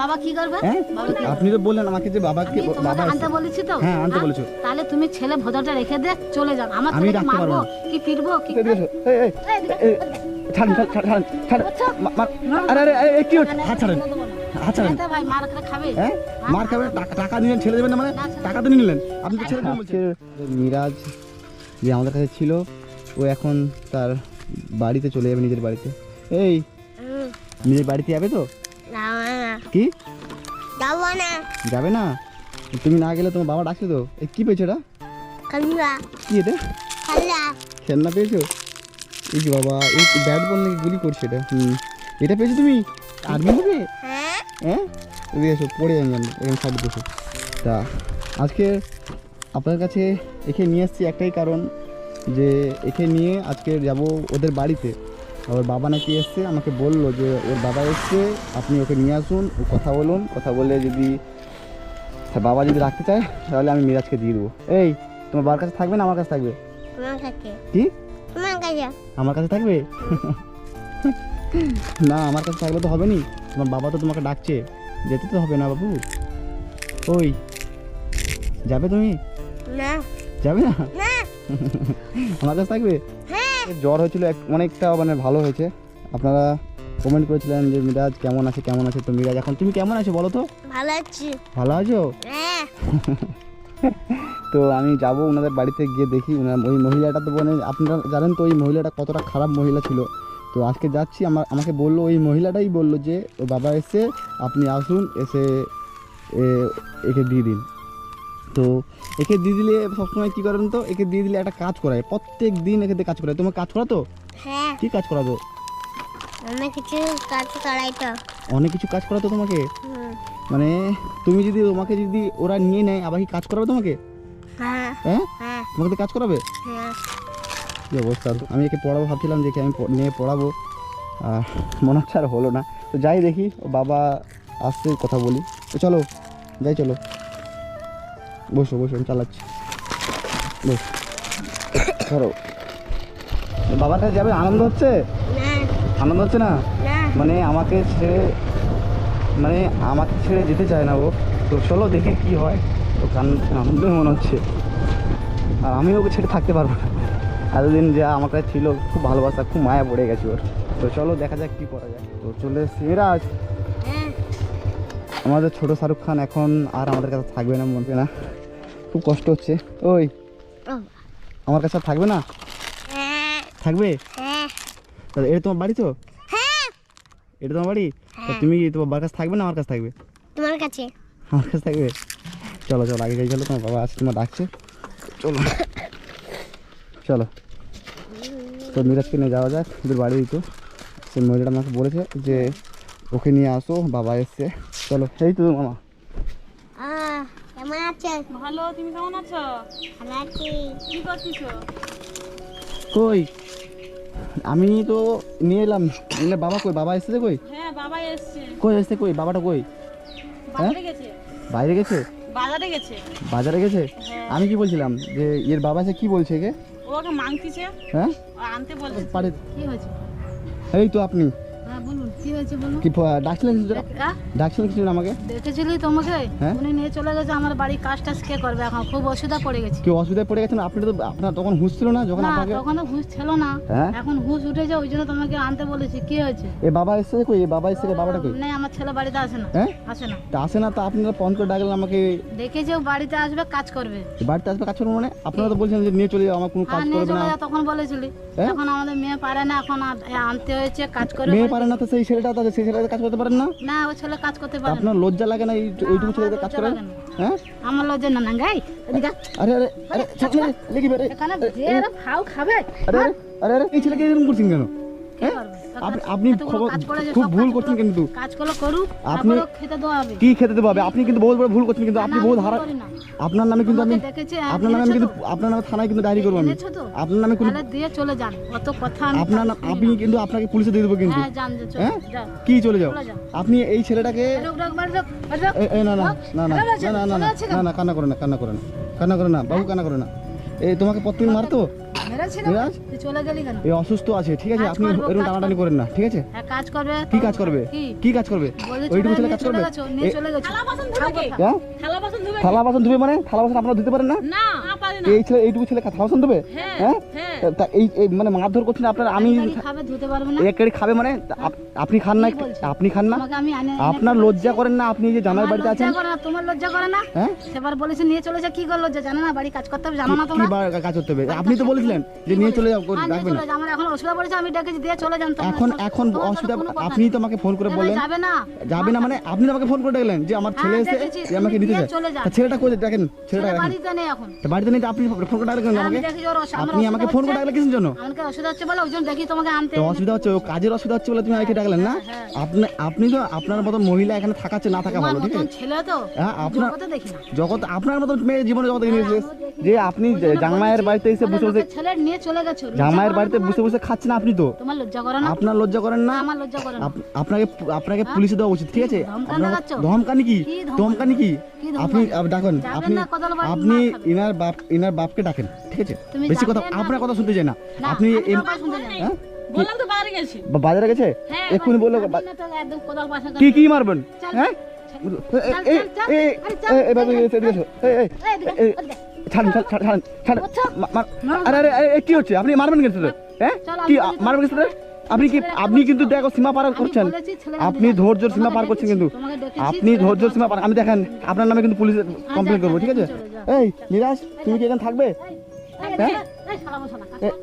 বাবা কি করবে? হ্যাঁ? আপনি তো বললেন আমাকে যে বাবাকে বাবা আনতে। বলেছি তো? হ্যাঁ, আনতে হ্যাঁ? বলেছ। তাহলে তুমি ছেলে ভোদাটা রেখে দে চলে যান আমার আমি রাখতে পারব না। কি পিটবো কি। ছাড়েন ছাড়েন ছাড়েন ছাড়েন আচ্ছা। মা- মা- আরে আরে আরে, হাত ছাড়েন হাত ছাড়েন। ভাই মার খাবে হ্যাঁ? মার খাবে টাকা- টাকা নিলেন ছেড়ে দেবেন না মানে টাকা তো নিলেন। আপনি তো ছেড়ে দেবেন বলছেন। মিরাজ যে আমাদের কাছে ছিল ও এখন তার বাড়িতে চলে যাবে নিজের বাড়িতে। এই নিজের বাড়িতে যাবে তো? কি? যাব না। যাবে না? তুমি না গেলে তোমার বাবা ডাকছে তো। এ কি পেয়েছ এটা? কি এটা? খেলনা। পেয়েছ? এই যে বাবা এই ব্যাট বল নাকি গুলি করছে এটা? হুম। এটা পেয়েছ তুমি? আর্মি নেবে হ্যাঁ। হ্যাঁ? এদিকে এসো পড়ে আমি এখানে সাইড বসে তা আজকে আপনার কাছে একে নিয়ে এসেছি একটাই কারণ যে একে নিয়ে আজকে যাব ওদের বাড়িতে। ওর বাবা নাকি এসছে আমাকে বলল যে ওর বাবা এসছে আপনি ওকে নিয়ে আসুন ও কথা বলুন কথা বলে যদি বাবা যদি রাখতে চায় তাহলে আমি মিরাজকে দিয়ে দেবো। এই তোমার বাবার কাছে থাকবে না আমার কাছে থাকবে? কি? আমার কাছে থাকবে? না আমার কাছে থাকলে তো হবে নি তোমার বাবা তো তোমাকে ডাকছে। যেতে তো হবে না বাবু। ওই যাবে তুমি? না। যাবে না। আমার কাছে থাকবে? জ্বর হয়েছিল অনেকটা মানে ভালো হয়েছে। আপনারা কমেন্ট করেছিলেন যে মিরাজ কেমন আছে কেমন আছে? তো মিরাজ এখন তুমি কেমন আছো বলো তো? ভালো আছি। ভালো আছো? হ্যাঁ। তো আমি যাব ওনাদের বাড়িতে গিয়ে দেখি। ওনার ওই মহিলাটা তো মানে আপনারা জানেন তো ওই মহিলাটা কতটা খারাপ মহিলা ছিল। তো আজকে যাচ্ছি আমার আমাকে বলল ওই মহিলাটাই বলল যে ওর বাবা এসে আপনি আসুন এসে একে দিয়ে দিন। তো একে দিয়ে দিলে সবসময় কী করেন তো? একে দিয়ে দিলে একটা কাজ করায়। প্রত্যেক দিন একে দিয়ে কাজ করায়। তোমার কাজ করা তো হ্যাঁ। কী কাজ করাবো? অনেক কিছু কাজ করাই তো। অনেক কিছু কাজ করাতো তোমাকে। মানে তুমি যদি তোমাকে যদি ওরা নিয়ে নেয় আবার কি কাজ করাবে তোমাকে? হ্যাঁ। হ্যাঁ? হ্যাঁ। তোমাকে কাজ করাবে? হ্যাঁ। কি অবস্থা? আমি একে পড়াবো ভাবছিলাম যে আমি নিয়ে পড়াবো। মনে হচ্ছে আর হলো না। তো যাই দেখি বাবা আসছে কথা বলি। তো চলো যাই চলো। বসো বসো আমি চালাচ্ছি। বস। ধরো। বাবার কাছে যাবে? আনন্দ হচ্ছে? আনন্দ হচ্ছে না? না মানে আমাকে ছেড়ে মানে আমাকে ছেড়ে যেতে চায় না ও। তো চলো দেখি কি হয়। তো কান- আনন্দ মনে হচ্ছে। আর আমি ওকে ছেড়ে থাকতে পারব না। এতদিন যা আমার কাছে ছিল খুব ভালোবাসা খুব মায়া পড়ে গেছে ওর। তো চলো দেখা যাক কি করা যায়। তো চলে এসছি মিরাজ হ্যাঁ। আমাদের ছোট শাহরুখ খান এখন আর আমাদের কাছে থাকবে না মনে না। খুব কষ্ট হচ্ছে। ওই আমার কাছে আর থাকবে না? হ্যাঁ। থাকবে? হ্যাঁ। এটা তোমার বাড়ি তো? হ্যাঁ। এটা তোমার বাড়ি? তা। তুমি তোমার বাবার কাছে থাকবে না আমার কাছে থাকবে? তোমার কাছে। আমার কাছে থাকবে? চলো চলো আগে যাই চলো তোমার বাবা আসছে তোমার ডাকছে। চলো। চলো। তো মিরাজকে নিয়ে যাওয়া যাক ওদের বাড়ি তো। সে মহিলাটা আমাকে বলেছে যে ওকে নিয়ে আসো বাবা এসছে। চলো এই তো মামা। কেমন আছে? ভালো তুমি কেমন আছো? ভালো আছি। কি করছিস কই? আমি তো নিয়ে এলাম। নিলে বাবা কই? বাবা এসেছে কই? হ্যাঁ বাবা এসছে। কই এসছে কই? বাবাটা কই? বাজারে গেছে? বাইরে গেছে? বাজারে গেছে? বাজারে গেছে? হ্যাঁ। আমি কি বলছিলাম যে এর বাবা সে কি বলছে কে ওকে মাংতিছে হ্যাঁ? আনতে বলছে। পারে। কি হয়েছে? এই তো আপনি। হ্যাঁ বলুন। কি হয়েছে বলুন? কি ডাকছিলেন কিছু? ডাকছিলেন কিছু আমাকে? দেখেছিলি তোমাকে? হ্যাঁ? উনি নিয়ে চলে গেছে আমার বাড়ি কাজ টাজ কে করবে এখন? খুব অসুবিধা পড়ে গেছে। কেউ অসুবিধায় পড়ে গেছেন আপনি তো আপনার তখন হুঁশ ছিল না যখন আপনাকে তখন হুঁশ ছিল না? এখন হুঁশ উঠেছে ওই জন্য তোমাকে আনতে বলেছি। কি হয়েছে? এ বাবা এসছে কই? এ বাবা এসছে বাবাটা কই? না আমার ছেলে বাড়িতে আসে না। আসে না। তা আসে না তা আপনারা ফোন করে ডাকলেন আমাকে। দেখেছে ও বাড়িতে আসবে কাজ করবে। বাড়িতে আসবে কাজ করব মানে? আপনারা তো বলছেন যে নিয়ে চলে যাও আমার কোনো কাজ নিয়ে করবে চলে না তখন বলেছিলি। হ্যাঁ? এখন আমাদের মেয়ে পারে না এখন আনতে হয়েছে কাজ করে মেয়ে পারে না তো সেই ছেলেটা তাদের সেই ছেলেটা কাজ করতে পারেন না না ছেলে কাজ করতে পারে আপনার লজ্জা লাগে না এই ওইটুকু কাজ না। হ্যাঁ আমার লজ্জা না না গাই আরে আরে আরে লেগে বেরে এখানে যে খাবে আরে আরে আরে এই ছেলেকে এরকম করছেন কেন হ্যাঁ? আপনি- কাজ- কাজ করে খুব ভুল করছেন কিন্তু। কাজগুলো করুক আপনি- খেতে দেওয়া হবে কি খেতে দেবো হবে? আপনি কিন্তু বহুত বড় ভুল করছেন কিন্তু আপনি বহুত হারা করি। আপনার নামে কিন্তু আমি দেখেছি, হ্যাঁ, আপনার নামে আমি কিন্তু আপনার নামে থানায় কিন্তু ডায়েরি করব আমি। আপনার নামে কোনো দিয়ে চলে যান। অত কথা আমি আপনার নাম আপনি কিন্তু আপনাকে পুলিশে দিয়ে দেবো কিন্তু। হ্যাঁ হ্যাঁ? যাও কি চলে যাও? আপনি এই ছেলেটাকে না না রোক। না না না না না না না কান্না করে না কান্না করে না কান্না করে না বাবু কান্না করে না। এই তোমাকে প্রত্যেকদিন মারতো অসুস্থ আছে ঠিক আছে? আপনি এরকম করেন না ঠিক আছে? কাজ করবে কাজ করবে? কাজ করবে? থালা হ্যাঁ? বাসন ধুবে মানে? থালা বাসন আপনারা মানে? ধুতে পারেন না। এই ছেলে এইটুকু ছেলে থালা বাসন ধুবে? হ্যাঁ।, হ্যাঁ? হ্যাঁ। তা এই মানে মারধর করছেন আপনার আমি খাবে খাবে মানে আপনি খান না আপনি খান না। আপনার লজ্জা করেন না আপনি যে জামাই বাড়িতে আছেন। তোমার লজ্জা করে না? হ্যাঁ? সেবার বলেছে নিয়ে চলে যা কি করে লজ্জা? জানে না বাড়ি কাজ করতে হবে জানো না তোমরা? কাজ করতে হবে? আপনি তো বলেছিলেন যে নিয়ে চলে যাও না। আমার এখন অসুবিধা পড়েছে আমি ডেকে দিয়ে চলে যান এখন এখন অসুবিধা আপনি তো আমাকে ফোন করে বললেন। যাবে না। যাবে না মানে আপনি আমাকে ফোন করে ডাকলেন যে আমার ছেলে এসে যে আমাকে নিতে চায়। ছেলেটা কই দেখেন ছেলেটা বাড়িতে নেই এখন। বাড়িতে নেই আপনি ফোন করে ডাকলেন আমাকে। আপনি আমাকে ফোন ডাকলে কিসের জন্য? আমাকে অসুবিধা হচ্ছে বলে দেখি তোমাকে আনতে। তো অসুবিধা হচ্ছে কাজের অসুবিধা হচ্ছে বলে তুমি আমাকে ডাকলেন না? হ্যাঁ, হ্যাঁ। আপনি আপনি তো আপনার মতো মহিলা এখানে থাকাচ্ছে না থাকা ভালো ঠিক আছে? ছেলে তো হ্যাঁ আপনার জগৎ আপনার মতো মেয়ে জীবনে জগতে নিয়ে হ্যাঁ, যে আপনি জামাইয়ের বাড়িতে এসে বসে বসে ছেলে নিয়ে চলে গেছো জামাইয়ের বাড়িতে বসে বসে খাচ্ছেন আপনি তো? তোমার লজ্জা করে না আপনার লজ্জা করেন না? আমার লজ্জা করেন না। আপনাকে আপনাকে পুলিশে দেওয়া উচিত ঠিক আছে? ধমকানি কি? ধমকানি কি? আপনি ডাকেন আপনি আপনি ইনার বাপ ইনার বাপকে ডাকেন ঠিক আছে? বেশি কথা আপনার কথা শুনতে চাই না। আপনি হ্যাঁ? বললাম তো বাজারে গেছি। বাজারে গেছে? এক্ষুনি বলল কি কি মারবেন? হ্যাঁ? এই এই এই এই এই এই এই ছাড়ুন ছাড়ুন ছাড়ুন আরে আরে আরে কি হচ্ছে? আপনি মারবেন কিন্তু হ্যাঁ? কি মারবেন কিন্তু আপনি কি আপনি কিন্তু দেখো সীমা পার করছেন। আপনি ধৈর্য সীমা পার করছেন কিন্তু। আপনি ধৈর্য সীমা পার আমি দেখেন আপনার নামে কিন্তু পুলিশে কমপ্লেন করব ঠিক আছে? এই নিরাজ তুমি কি এখানে থাকবে? হ্যাঁ?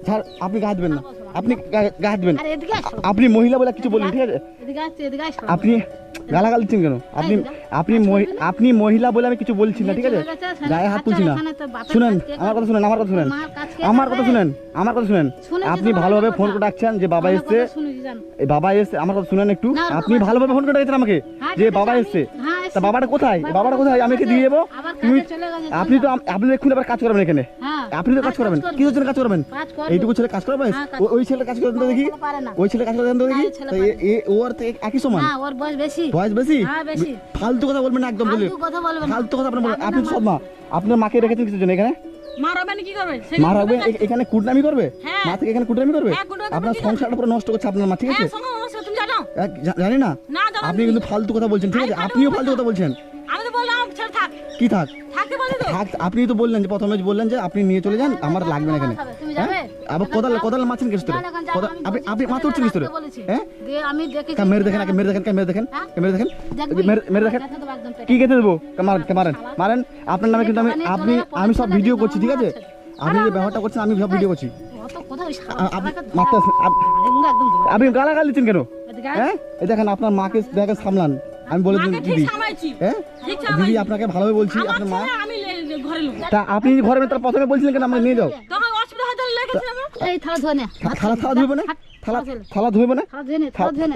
ছাড় আপনি গা দেবেন না। আপনি গা দেবেন আপনি মহিলা বলে কিছু বললেন ঠিক আছে? আপনি গালা দিচ্ছেন কেন? আপনি আপনি আপনি মহিলা বলে আমি কিছু বলছি না ঠিক আছে? গায়ে হাত তুলছি না। শুনেন আমার কথা শুনেন আমার কথা শুনেন। আমার কথা শুনেন আমার কথা শুনেন। আপনি ভালোভাবে ফোন করে ডাকছেন যে বাবা এসছে। বাবা এসছে আমার কথা শুনেন একটু। আপনি ভালোভাবে ফোন করে ডাকছেন আমাকে যে বাবা এসছে। তা বাবাটা কোথায়? বাবাটা কোথায়? আমি দিয়ে দেবো? আপনি তো আপনি এক্ষুনি আবার কাজ করবেন এখানে। আপনি তো কাজ করবেন। কি জন্য কাজ করবেন? এইটুকু ছেলে কাজ করবেন? ওই ছেলে কাজ করেন দেখি। ওই ছেলে কাজ করেন দেখি। ওর তো একই সমান? বয়স বেশি। ফালতু কথা বলবেন না একদম ফালতু কথা আপনি আপনি সব মা আপনার মাকে রেখেছেন কিছু জন্য এখানে? মা রাখবেন এখানে কুটনামি করবে? মা থেকে এখানে কুটনামি করবে? আপনার সংসারটা পুরো নষ্ট করছে আপনার মা ঠিক আছে? এক জানি না। আপনি কিন্তু ফালতু কথা বলছেন ঠিক আছে? আপনিও ফালতু কথা বলছেন। আমি তো বললাম থাক। কি থাক? তো। থাক আপনি তো বললেন যে প্রথমে বললেন যে আপনি নিয়ে চলে যান আমার লাগবে না এখানে। তুমি হ্যাঁ? যাবে? হ্যাঁ? আবার কোদাল কোদাল মারছেন কেস তোরে? আপনি আপনি মাছ উঠছেন কিস্তরে তোরে? হ্যাঁ? আমি দেখেছি। কা মেরে দেখেন আগে মেরে দেখেন কা মেরে দেখেন হ্যাঁ? মেরে দেখেন। মেরে মেরে দেখেন। কি কেটে দেবো? কা মারেন কে মারেন। মারেন। আপনার নামে কিন্তু আমি আপনি আমি সব ভিডিও করছি ঠিক আছে? আপনি যে ব্যবহারটা করছেন আমি সব ভিডিও করছি। আপনি আপনি গালাগাল দিচ্ছেন কেন? হ্যাঁ? দেখেন আপনার মাকে দেখেন সামলান। আমি বলে দিন দিদি। হ্যাঁ? দিদি আপনাকে ভালোভাবে বলছি আপনার মা তা আপনি ঘরে তার প্রথমে বলছিলেন কেন আমরা নিয়ে যাও? থালা থালা ধুবো না? থালা থালা না?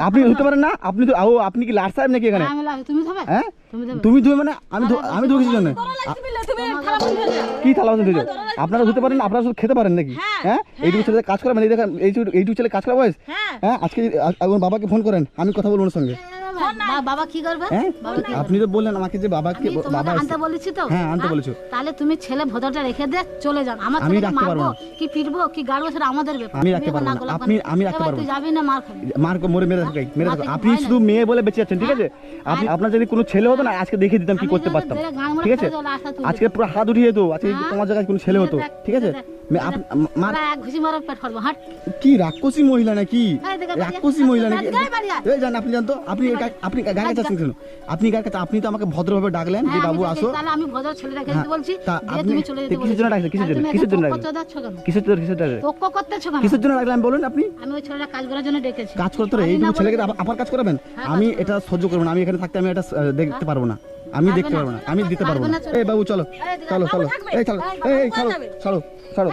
আপনি ধুতে পারেন না? আপনি তো আপনি কি লাট সাহেব নাকি এখানে? তুমি ধুবে? হ্যাঁ? তুমি ধুবে। মানে আমি আমি ধুয়েছি জন্য? কি থালা বাসন ধুইছো আপনারা ধুতে পারেন আপনারা শুধু খেতে পারেন নাকি? হ্যাঁ, হ্যাঁ? এইটুকু ছেলে কাজ করা মানে এই দেখেন এইটুকু ছেলে কাজ করা বয়স হ্যাঁ। আজকে আমার বাবাকে ফোন করেন আমি কথা বলব ওর সঙ্গে। হ্যাঁ, আপনি তো বললেন আমাকে যে বাবাকে বাবা আনতে বলেছি তো। হ্যাঁ আনতে বলেছ। তাহলে তুমি ছেলে ভদ্রটা রেখে দে চলে যান আমার আমি রাখতে পারব কি ফিরবো কি গাড়বো সেটা আমাদের ব্যাপার। আমি রাখতে পারব না। আপনি আমি রাখতে পারব তুই যাবি না মার খাবি। মার মরে মেরে থাকি হ্যাঁ, মেরে আপনি শুধু মেয়ে বলে বেঁচে আছেন ঠিক হ্যাঁ। আছে? আপনি আপনার যদি কোনো ছেলে হতো না আজকে দেখে দিতাম কি করতে পারতাম। ঠিক আছে? আজকে পুরো হাত উঠিয়ে যেত আজকে তোমার জায়গায় কোনো ছেলে হতো। ঠিক আছে? আপনি তো আমাকে ভদ্রভাবে ডাকলেন বাবু আসো। আমি হ্যাঁ, কিসের জন্য কিসের জন্য কিসের জন্য কিসের জন্য বলুন আপনি? কাজ করার জন্য কাজ করতে ছেলেকে কাজ করাবেন? আমি এটা সহ্য করবেন আমি এখানে থাকতে আমি এটা দেখতে পারব না। আমি দেখতে পারব না আমি দিতে পারব না। এই বাবু চলো। চলো। চলো এই চলো। এই চলো। ছাড়ো ছাড়ো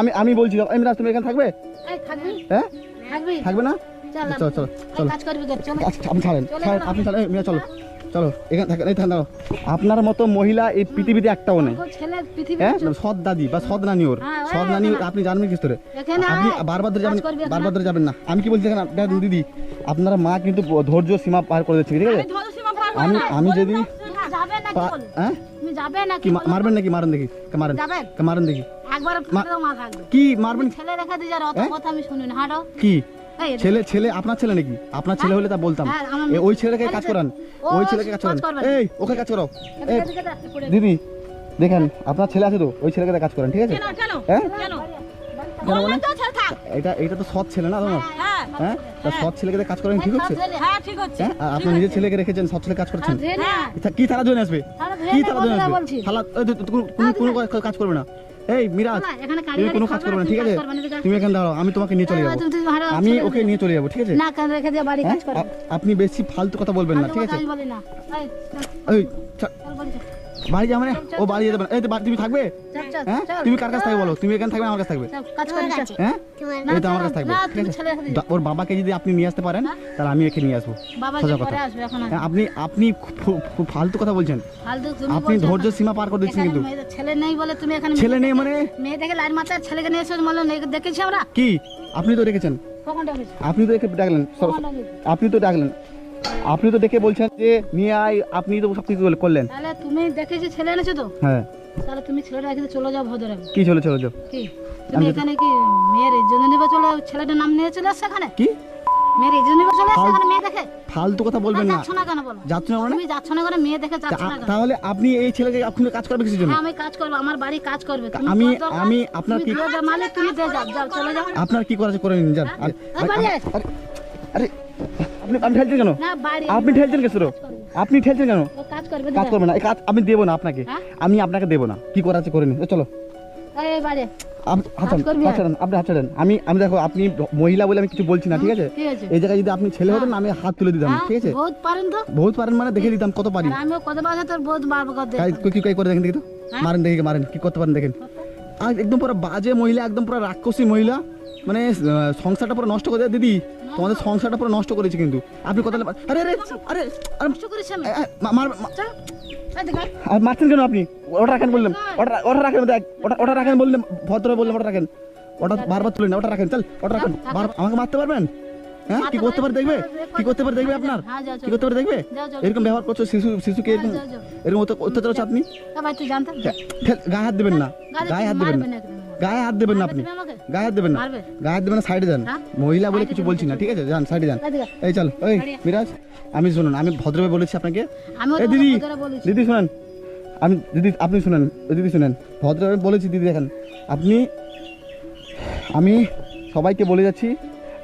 আমি আমি বলছি আমি রাজ তুমি এখানে থাকবে? হ্যাঁ? থাকবে। না? চলো চলো চলো আপনি ছাড়েন আপনি ছাড়েন। চলো। চলো এখানে থাকেন এই দাঁড়াও। আপনার মতো মহিলা এই পৃথিবীতে একটাও নেই। হ্যাঁ? মানে সৎ দাদি বা সৎ নানি ওর। সৎ নানি আপনি জানবেন কি করে? আপনি বারবার ধরে যাবেন বারবার ধরে যাবেন না। আমি কি বলছি দেখেন দিদি। আপনার মা কিন্তু ধৈর্য সীমা পার করে দিচ্ছে ঠিক আছে? আমি আমি যদি হ্যাঁ? মারবেন নাকি? মারেন দেখি। মারেন? মারেন দেখি। কি মারবেন? হ্যাঁ? কি? ছেলে ছেলে আপনার ছেলে নাকি? আপনার ছেলে হলে তা বলতাম। ওই ছেলেকে কাজ করান। ওই ছেলেকে কাজ করান। এই ওকে কাজ করো দিদি দেখেন আপনার ছেলে আছে তো ওই ছেলেকে কাজ করেন ঠিক আছে? হ্যাঁ? মানে? এটা এটা তো সৎ ছেলে না তোমার হ্যাঁ? হ্যাঁ তা সৎ ছেলেকে কাজ করেন ঠিক হচ্ছে? হ্যাঁ ঠিক হচ্ছে হ্যাঁ আর আপনি নিজের ছেলেকে রেখেছেন সৎ ছেলে কাজ করছেন? ধরে কি তারা জন্য আসবে? কি তারা জন্য আসবে? বলছি। হালাত এই তো- তো- কোনো- কাজ করবে না। এই মিরাজ তুমি কোনো কাজ করবে না ঠিক আছে। তুমি এখানে দাঁড়াও আমি তোমাকে নিয়ে চলে যাব। তুমি- তুমি হাঁটো, আমি ওকে নিয়ে চলে যাব ঠিক আছে? হ্যাঁ? আপনি বেশি ফালতু কথা বলবেন না ঠিক আছে? বাড়ি যাবে না ও বাড়ি যেতে পারে। এই তো তুমি থাকবে? হ্যাঁ? তুমি কার কাছে থাকবে বলো? তুমি এখানে থাকবে আমার কাছে থাকবে হ্যাঁ? এই তো আমার কাছে থাকবে রেখে ওর বাবাকে যদি আপনি নিয়ে আসতে পারেন তাহলে আমি একে নিয়ে আসব। সোজা কথা। হ্যাঁ, আপনি আপনি ফালতু কথা বলছেন। আপনি ধৈর্য সীমা পার করে দিচ্ছেন কিন্তু। ছেলে নেই বলে তুমি এখানে ছেলে নেই মানে? মেয়ে দেখে লাইন মাথায় ছেলেকে নিয়ে এসে বলল দেখেছি আমরা? কি? আপনি তো রেখেছেন আপনি তো একে ডাকলেন। আপনি তো ডাকলেন। আপনি তো দেখে বলছেন যে নিয়ে আয় আপনি তো সব কিছু করলেন। তাহলে তুমি দেখেছি ছেলে এনেছো তো? হ্যাঁ। তাহলে তুমি ছেলেটা রেখে চলে যাও ভদ্র কি চলে চলে যাও কি? তুমি এখানে কি মেয়ের ইজ্জত নেবে চলে ছেলেটার নাম নিয়ে চলে আসছে এখানে? কি? মেয়ের ইজ্জত নেবে চলে আসছে এখানে মেয়ে দেখে? ফালতু কথা বলবেন না। যাচ্ছ না কেন বলো? যাচ্ছ না মানে? তুমি যাচ্ছ না করে মেয়ে দেখে যাচ্ছ না তাহলে আপনি এই ছেলেকে এখন কাজ করবে কিসের জন্য? হ্যাঁ আমি কাজ করব। আমার বাড়ি কাজ করবে। আমি- আমি আপনার কি- মালিক তুমি দিয়ে যাও যাও চলে যাও আপনার কি করা করে নিন যান। এই আয়। আরে আরে আপনি আপনি ঠেলছেন কেন? আপনি ঠেলছেন কেন আপনি ঠেলছেন কেন? কাজ করবে না। কাজ আমি দেবো না আপনাকে। হ্যাঁ? আমি আপনাকে দেবো না। কি করা আছে করে নিন চলো। আমি আমি দেখো আপনি মহিলা বলে আমি কিছু বলছি না ঠিক আছে? এই জায়গায় যদি আপনি ছেলে হতেন আমি হাত তুলে দিতাম হ্যাঁ, ঠিক আছে? বহুত পারেন মানে দেখে দিতাম কত পারি। কত করে কি দেখেন দেখি তো। হ্যাঁ? মারেন দেখি মারেন। কি করতে পারেন দেখেন। একদম পুরো বাজে মহিলা একদম পুরো রাক্ষসী মহিলা। মানে সংসারটা পুরো নষ্ট করে দেয়। দিদি তোমাদের সংসারটা পুরো নষ্ট করেছে কিন্তু। আপনি কথা আরে আরে আরে আরে মারছেন কেন আপনি? ওটা রাখেন বললাম ওটা ওটা রাখেন দেখ। ওটা ওটা রাখেন বললাম ভদ্র বললাম ওটা রাখেন। ওটা বারবার তুলে না ওটা রাখেন। চল ওটা রাখেন। আমাকে মারতে পারবেন? হ্যাঁ? কি করতে পারে দেখবে? কি করতে পারে দেখবে আপনার? হ্যাঁ কি করতে পারে দেখবে? এরকম ব্যবহার করছ শিশু শিশুকে এরকম। এরকম অত্যাচার হচ্ছে আপনি? ঠেল- গায়ে হাত দেবেন না। গায়ে হাত দেবেন না। গায়ে হাত দেবেন না আপনি। গায়ে হাত দেবেন না। গায়ে হাত দেবেন না সাইডে যান। হ্যাঁ? মহিলা বলে কিছু বলছি না ঠিক আছে? যান। সাইডে যান। এই চল ওই মিরাজ আমি শুনুন আমি ভদ্রভাবে বলেছি আপনাকে। এই দিদি দিদি শুনেন। আমি দিদি আপনি শুনেন দিদি শুনেন। ভদ্রভাবে বলেছি দিদি দেখেন। আপনি আমি সবাইকে বলে যাচ্ছি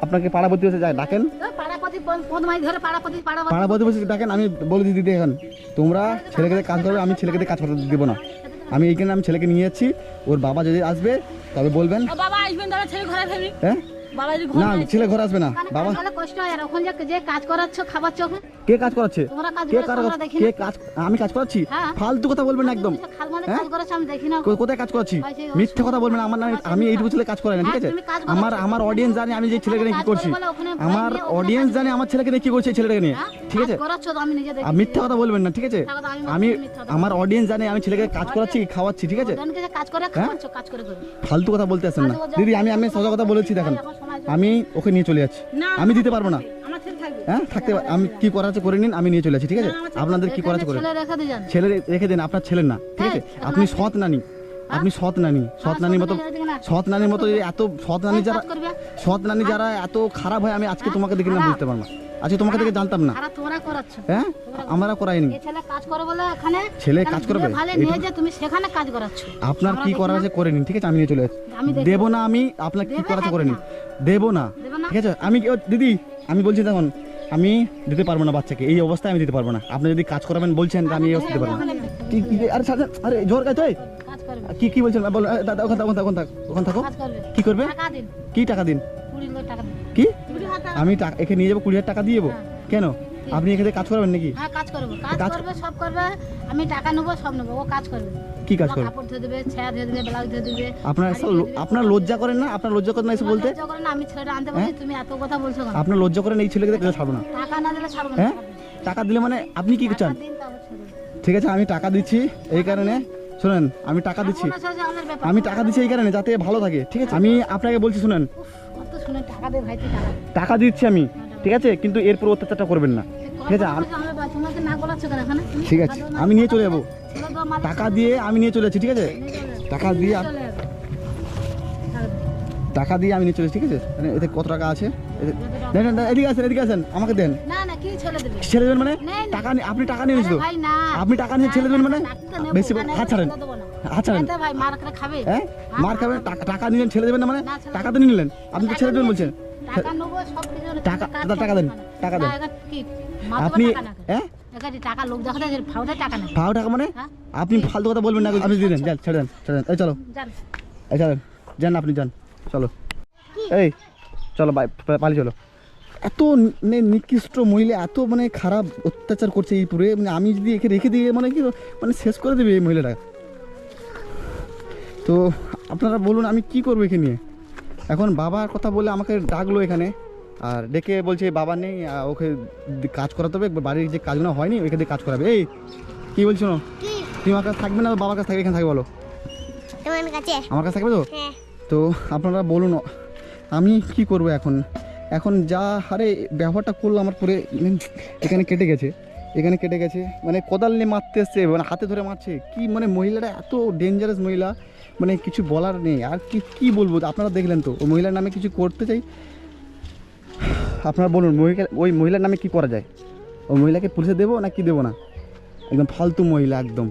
আপনাকে পাড়াপতি বসে যায় ডাকেন। পাড়াপতি বসে পাড়াপতি পাড়াপতি পাড়া প্রতিবেশী ডাকেন আমি বলে দিদি এখন। তোমরা ছেলেকে কাজ করবে আমি ছেলেকে কাজ করতে দেবো না। আমি এইখানে আমি ছেলেকে নিয়ে যাচ্ছি ওর বাবা যদি আসবে তবে বলবেন। বাবা আসবেন তাহলে ছেলে ঘরে ফেলবি হ্যাঁ? না ছেলে ঘরে আসবে না। বাবা কষ্ট হয় আর ওখানে যে- কাজ করাচ্ছ খাবার ওখানে। কে কাজ করাচ্ছে? কে কাজ কে কাজ আমি কাজ করাচ্ছি? হ্যাঁ। ফালতু কথা বলবেন না একদম। মানে হ্যাঁ? কোথায় কাজ করাচ্ছি? মিথ্যে কথা বলবেন আমার নামে আমি এইটুকু ছেলে কাজ করাই না ঠিক হ্যাঁ, আছে আমার আমার অডিয়েন্স জানে আমি যে ছেলেকে নিয়ে কি করছি। আমার অডিয়েন্স জানে আমার ছেলেকে নিয়ে কি করছে ছেলেটাকে নিয়ে হ্যাঁ? ঠিক আছে? কাজ করাচ্ছ তো আমি নিজে দেখি আর মিথ্যা কথা বলবেন না ঠিক আছে? আমি আমার অডিয়েন্স জানে আমি ছেলেকে কাজ করাচ্ছি খাওয়াচ্ছি ঠিক আছে? ওদেরকে কাজ করে হ্যাঁ? কাজ করে করে। ফালতু কথা বলতে আসেন না। দিদি আমি আমি সোজা কথা বলেছি দেখেন। আমি ওকে নিয়ে চলে যাচ্ছি। আমি দিতে পারব না হ্যাঁ থাকতে আমি কি করা আছে করে নিন আমি নিয়ে চলে যাচ্ছি ঠিক আছে? আপনাদের কি করা আছে করে ছেলে রেখে দেন আপনার ছেলের না ঠিক আছে? আপনি সৎ নানি আপনি সৎ নানি সৎ নানির মতো সৎ নানি, নানির মতো এত সৎ নানি যারা সৎ নানি যারা এত খারাপ হয় আমি আজকে তোমাকে দেখে না বুঝতে পারব আজকে তোমাকে দেখে জানতাম না। হ্যাঁ? আমরা করাইনি। ছেলে কাজ করে করবে? আপনার কি করার আছে করে নিন ঠিক আছে? আমি নিয়ে চলে আমি দেবো না আমি আপনার কি করার আছে করে নিন। দেবো না। ঠিক আছে? আমি দিদি আমি বলছি দেখুন আমি দিতে পারব না বাচ্চাকে। এই অবস্থায় আমি দিতে পারব না। আপনি যদি কাজ করাবেন বলছেন আমি এই অবস্থা দিতে পারব না। কি কি আরে জোর? কাজ কি কি বলছেন? বল দাদা ওখান থাকো ওখান থাকো ওখান থাকো কি করবে? কি টাকা দিন? কি? আমি এখানে নিয়ে যাব কুড়ি হাজার টাকা দিয়ে যাব? কেন? আপনি এখানে কাজ করবেন নাকি? হ্যাঁ কাজ করবে। কাজ কাজ- করবে সব করবে। আমি টাকা নেব সব নেব। ও কাজ করবে। কি কাজ করবে কাপড় ধুয়ে দেবে ছায়া ধুয়ে দেবে ব্লাউজ ধুয়ে দেবে। আপনার আপনার লজ্জা করেন না? আপনার লজ্জা করেন না এসে বলতে? লজ্জা করে না আমি ছেলেটা আনতে বলছি তুমি এত কথা বলছো কেন? আপনার লজ্জা করেন এই ছেলেকে দেখে ছাড়বো না। টাকা না দিলে ছাড়বো না। হ্যাঁ? টাকা দিলে মানে আপনি কি চান। ঠিক আছে আমি টাকা দিচ্ছি এই কারণে। শুনেন আমি টাকা দিচ্ছি। আমি টাকা দিচ্ছি এই কারণে যাতে ভালো থাকে ঠিক আছে? আমি আপনাকে বলছি শুনেন। টাকা দিচ্ছি আমি ঠিক আছে? কিন্তু এরপর অত্যাচারটা করবেন না। ঠিক আছে ঠিক আছে আমি নিয়ে চলে যাব। টাকা দিয়ে আমি নিয়ে চলে যাচ্ছি ঠিক আছে। টাকা দিয়ে টাকা দিয়ে আমি নিয়ে চলেছি ঠিক আছে? মানে এতে কত টাকা আছে? এদিকে আসেন এদিকে আসেন আমাকে দেন। ছেলে দেবেন মানে। টাকা আপনি টাকা নিয়ে নিয়েছিল আপনি টাকা নিয়ে ছেলে দেবেন মানে? বেশি হাত ছাড়েন। হাত ছাড়েন। হ্যাঁ? মার খাবেন টাকা টাকা নিলেন ছেলে দেবেন না মানে? টাকা তো নিলেন। আপনি তো ছেলে দেবেন বলছেন। টাকা হলে টাকা- দেন, টাকা দেন। আপনি হ্যাঁ? টাকা লোক টাকা ভাও টাকা মানে? হ্যাঁ? আপনি ফালতু কথা বলবেন না আপনি দিয়ে দেন যান ছেড়ে দেন ছেড়ে দেন। এই চলো। এই চলেন যান আপনি যান। চলো। এই চলো বাই পালিয়ে চলো। এত মানে নিকৃষ্ট মহিলা এত মানে খারাপ অত্যাচার করছে এই পুরে মানে আমি যদি একে রেখে দিয়ে মানে কি মানে শেষ করে দেবে এই মহিলাটা। তো আপনারা বলুন আমি কি করব একে নিয়ে? এখন বাবার কথা বলে আমাকে ডাকলো এখানে। আর ডেকে বলছে বাবা নেই ওকে কাজ করাতে হবে বাড়ির যে কাজগুলো হয়নি ওইখানে দিয়ে কাজ করাবে। এই কি বলছো তুমি আমার কাছে থাকবে না বাবার কাছে থাকবে এখানে থাকবে বলো। আমার কাছে থাকবে তো? হ্যাঁ। তো আপনারা বলুন আমি কি করব এখন? এখন যা হারে ব্যবহারটা করল আমার পরে এখানে কেটে গেছে এখানে কেটে গেছে মানে কোদাল নিয়ে মারতে এসছে মানে হাতে ধরে মারছে। কি মানে মহিলাটা এত ডেঞ্জারাস মহিলা মানে কিছু বলার নেই আর কি কি বলব আপনারা দেখলেন তো ওই মহিলার নামে কিছু করতে চাই আপনারা বলুন মহিলা ওই মহিলার নামে কি করা যায়? ওই মহিলাকে পুলিশে দেবো না কি দেবো না? একদম ফালতু মহিলা একদম।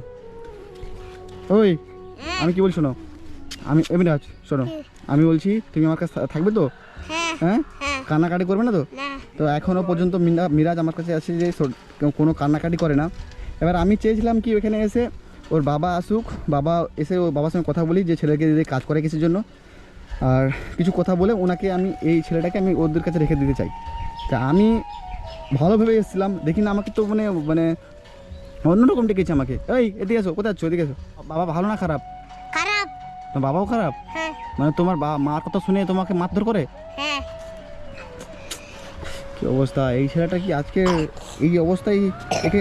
ওই আমি কি বলছি শোনো? আমি এমনি আছি শোনো। আমি বলছি তুমি আমার কাছে থাকবে তো? হ্যাঁ হ্যাঁ? হ্যাঁ। কান্নাকাটি করবে না তো? তো এখনও পর্যন্ত মিনা মিরাজ আমার কাছে আছে যে কোনো কান্নাকাটি করে না। এবার আমি চেয়েছিলাম কি ওখানে এসে ওর বাবা আসুক বাবা এসে ওর বাবার সঙ্গে কথা বলি যে ছেলেকে দিয়ে কাজ করে কিছুর জন্য। আর কিছু কথা বলে ওনাকে আমি এই ছেলেটাকে আমি ওদের কাছে রেখে দিতে চাই। তা আমি ভালোভাবে এসেছিলাম দেখি না আমাকে তো মানে মানে অন্যরকম ডেকেছে আমাকে। এই এদিকে এসো কোথায় আছো? এদিকে এসো। বাবা ভালো না খারাপ? খারাপ। তোমার বাবাও খারাপ? হ্যাঁ। মানে তোমার বা মার কথা শুনে তোমাকে মারধর করে? হ্যাঁ। কি অবস্থা? এই ছেলেটা কি আজকে এই অবস্থায় একে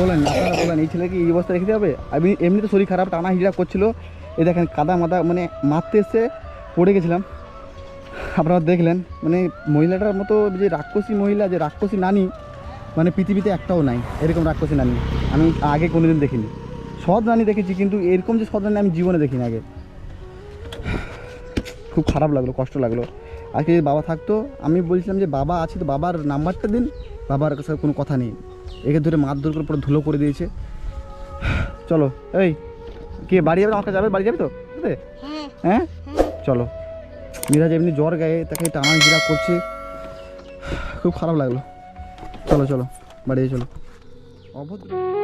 বলেন আপনারা বলেন এই ছেলেকে এই অবস্থায় রেখে যাবে আমি এমনিতে শরীর খারাপ টানা হিজড়া করছিল। এই দেখেন কাদা মাদা মানে মারতে এসে পড়ে গেছিলাম। আপনারা দেখলেন মানে মহিলাটার মতো যে রাক্ষসী মহিলা যে রাক্ষসী নানি মানে পৃথিবীতে একটাও নাই এরকম রাক্ষসী নানি। আমি আগে কোনোদিন দেখিনি। সৎ রানী দেখেছি কিন্তু এরকম যে সৎ রানী আমি জীবনে দেখিনি আগে। খুব খারাপ লাগল কষ্ট লাগল। আজকে যদি বাবা থাকতো আমি বলছিলাম যে বাবা আছে তো বাবার নাম্বারটা দিন। বাবার কাছে কোনো কথা নেই। একে ধরে মারধর করে পুরো ধুলো করে দিয়েছে। চলো এই কে বাড়ি যাবে? আমার কাছে যাবে? বাড়ি যাবে তো? হ্যাঁ। হ্যাঁ? চলো। মিরাজ এমনি জ্বর গায়ে, তাকে টানা জিরা করছে। খুব খারাপ লাগল। চলো চলো, বাড়িয়ে চলো। অভদ্র।